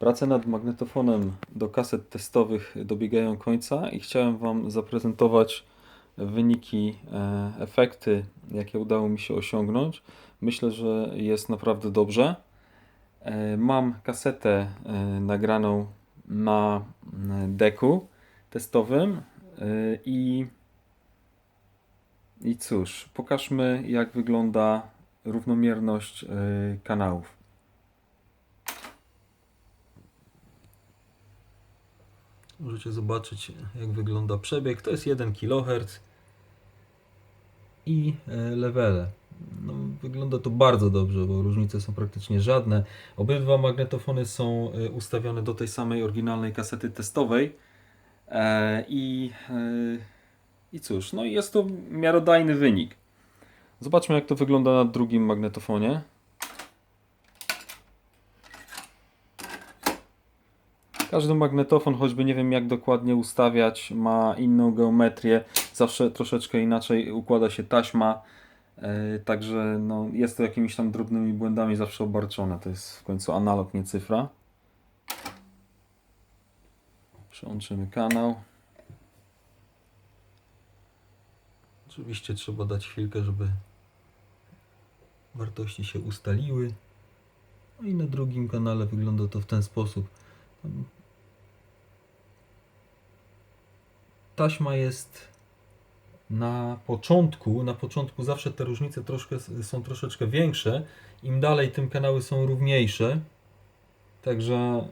Prace nad magnetofonem do kaset testowych dobiegają końca i chciałem Wam zaprezentować wyniki, e, efekty, jakie udało mi się osiągnąć. Myślę, że jest naprawdę dobrze. E, Mam kasetę e, nagraną na deku testowym i, i cóż, pokażmy jak wygląda równomierność kanałów. Możecie zobaczyć, jak wygląda przebieg. To jest 1 kHz i e, levele. No, wygląda to bardzo dobrze, bo różnice są praktycznie żadne. Obydwa magnetofony są e, ustawione do tej samej oryginalnej kasety testowej. E, I, I cóż, no jest to miarodajny wynik. Zobaczmy, jak to wygląda na drugim magnetofonie. Każdy magnetofon, choćby nie wiem jak dokładnie ustawiać, ma inną geometrię. Zawsze troszeczkę inaczej układa się taśma. e, Także no, jest to jakimiś tam drobnymi błędami zawsze obarczone. To jest w końcu analog, nie cyfra. Przełączymy kanał. Oczywiście trzeba dać chwilkę, żeby wartości się ustaliły. No i na drugim kanale wygląda to w ten sposób. Tam Taśma jest na początku, na początku zawsze te różnice troszkę, są troszeczkę większe. Im dalej, tym kanały są równiejsze. Także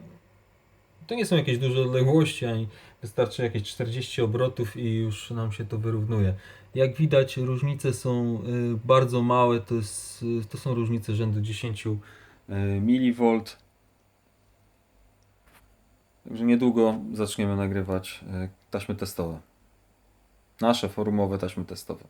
to nie są jakieś duże odległości, ani wystarczy jakieś 40 obrotów i już nam się to wyrównuje. Jak widać, różnice są y, bardzo małe, to, jest, y, to są różnice rzędu 10 mV. Także niedługo zaczniemy nagrywać y, taśmy testowe. Nasze forumowe taśmy testowe.